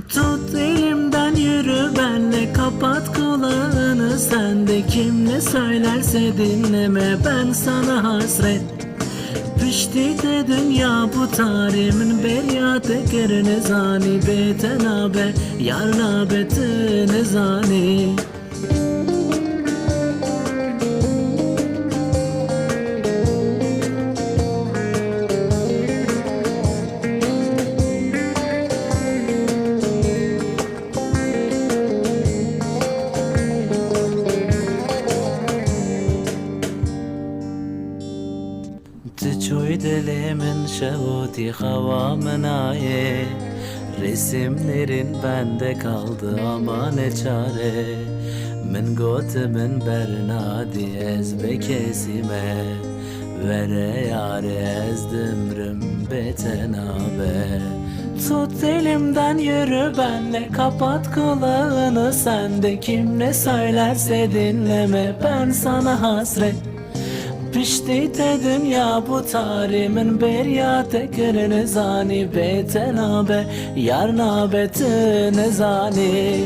Tut elimden yürü benle kapat kulağını. Sen de kim ne söylerse dinleme ben sana hasret. Pişti de dünya bu tarimin beryatı. Kırını zani Betenabe yar nabetini zani şehuti havamın aye Resimlerin bende kaldı ama ne çare. Min gotimin bernadi ez bekesime Vere yare ez dümrüm betenabe Tut elimden yürü benle kapat kulağını Sen de kim ne söylerse dinleme ben sana hasret Pişti de dünya bu tarimin beryate kırını zani betenabe yar nabetini zani?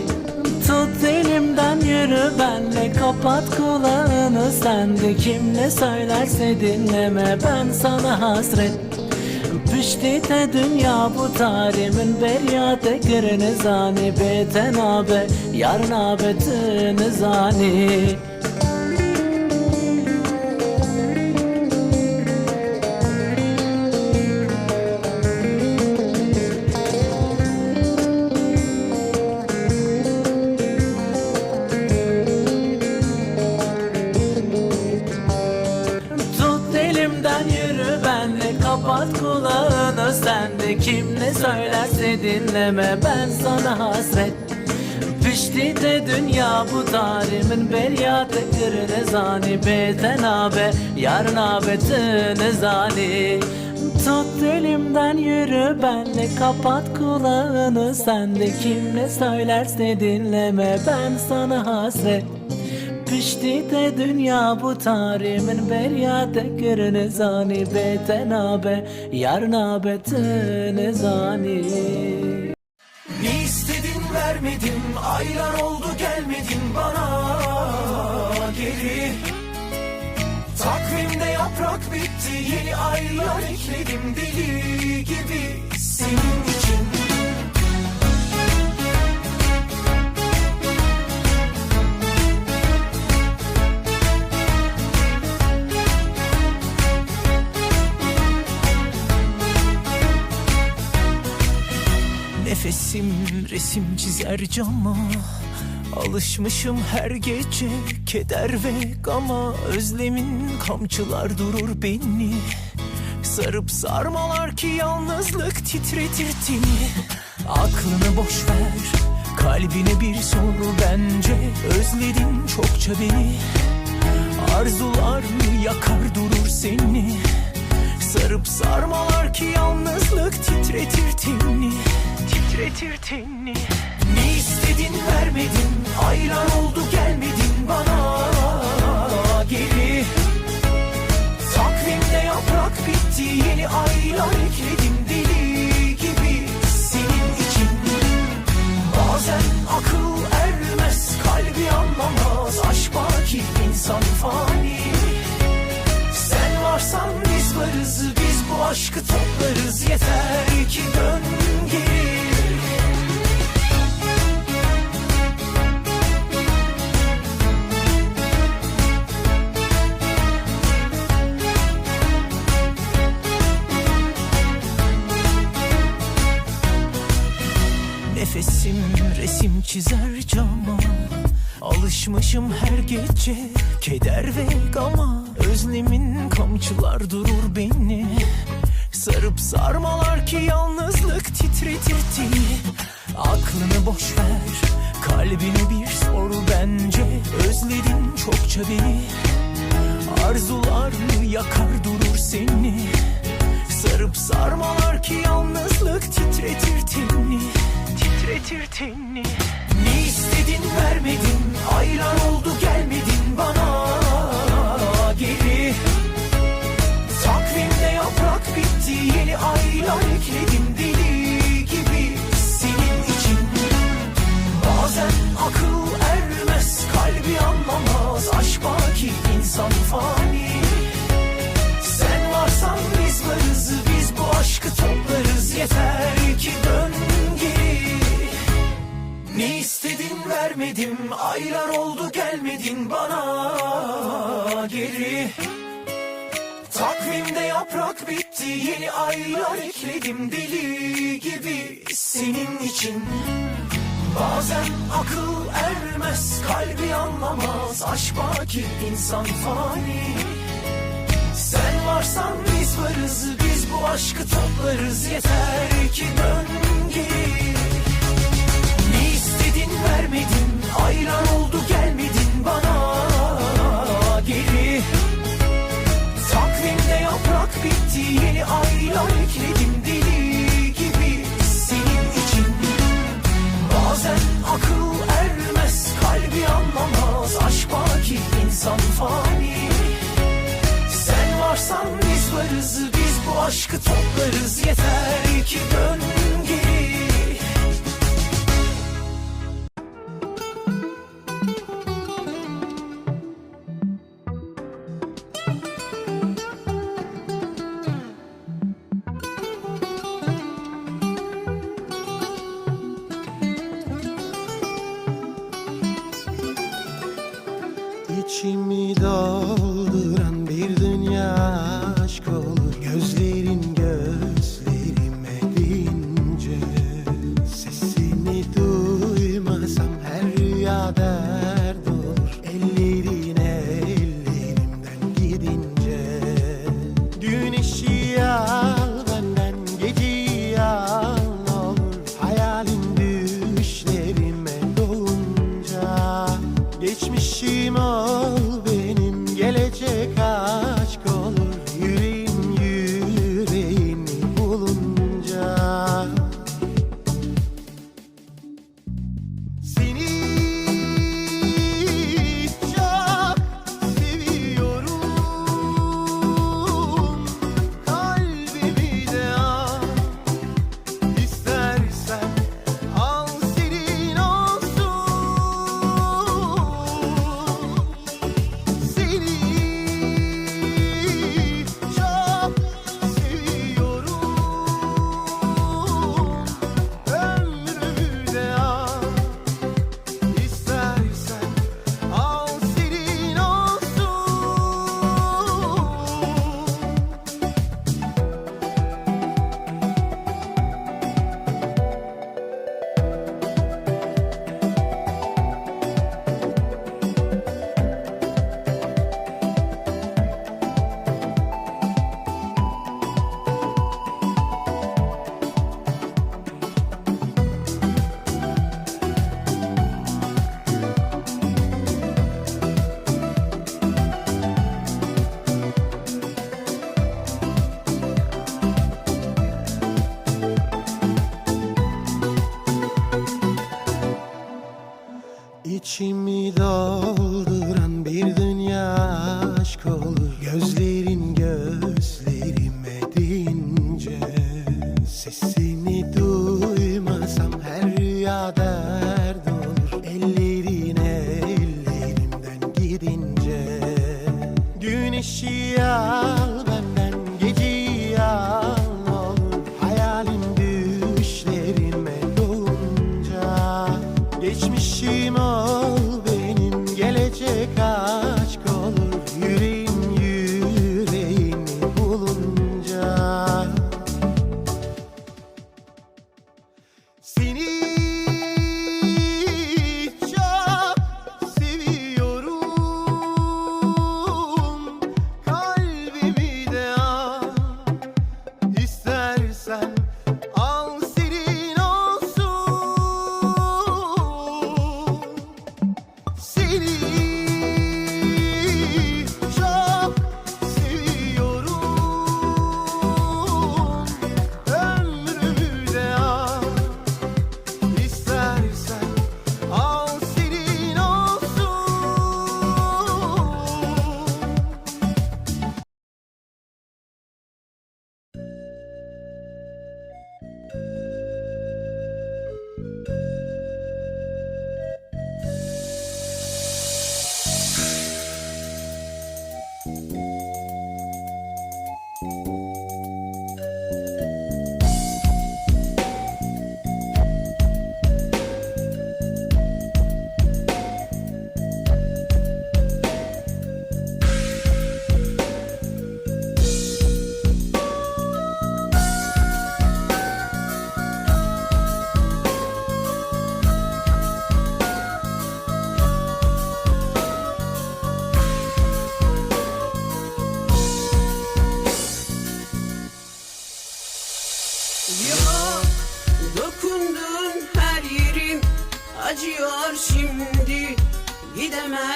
Tut elimden yürü benle kapat kulağını Sen de kim ne söylerse dinleme ben sana hasret. Pişti de dünya bu tarimin beryate kırını zani betenabe yar nabetini zani ne söylerse dinleme ben sana hasret. Pişti de dünya bu tarimin beryatı kırını zani Betenabe yar nabetini zani. Tut elimden yürü benle kapat kulağını Sen de kim ne söylerse dinleme ben sana hasret Pişti de dünya bu tarimin beryate kırını zani betenabe yar nabetini zani. Ne istedin vermedim Aylar oldu gelmedin bana. Geri. Takvimde yaprak bitti Yeni aylar ekledim deli gibi. Senin çizer cama Alışmışım her gece keder ve gama. Özlemin kamçılar durur beni. Sarıp sarmalar ki yalnızlık titretir tini Aklını boş ver kalbine bir sor bence Özledin çokça beni. Arzular mı yakar durur seni? Sarıp sarmalar ki yalnızlık titretir tenini Titretir tenini Ne istedin vermedin Aylar oldu gelmedin gece keder ve gama. Özlemin kamçılar durur beni. Sarıp sarmalar ki yalnızlık titretir tini Aklını boş ver kalbine bir sor bence. Özledin çokça beni. Arzular mı yakar durur seni? Sarıp sarmalar ki yalnızlık titretir tenini Titretir vermedim Aylar oldu gelmedin bana. Geri. Takvimde yaprak bitti yeni aylar ekledim deli gibi senin için. Bazen akıl ermez kalbi anlamaz aşk baki insan fani. Sen varsan biz varız biz bu aşkı toplarız yeter ki dön geri vermedin. Aylar oldu gelmedin bana. Geri. Takvimde yaprak bitti yeni aylar ekledim deli gibi senin için. Bazen akıl ermez kalbi anlamaz aşk baki insan fani. Sen varsan biz varız biz bu aşkı toplarız. Yeter ki dön her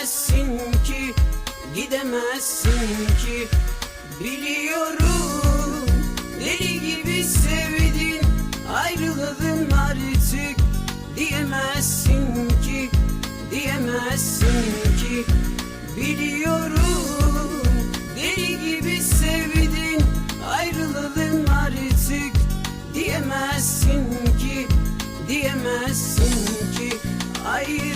Gidemezsin ki, gidemezsin ki. Biliyorum deli gibi sevdin Ayrılalım artık. Diyemezsin ki Diyemezsin ki. Biliyorum deli gibi sevdin Ayrılalım artık. Diyemezsin ki Diyemezsin ki. Ayrılırsak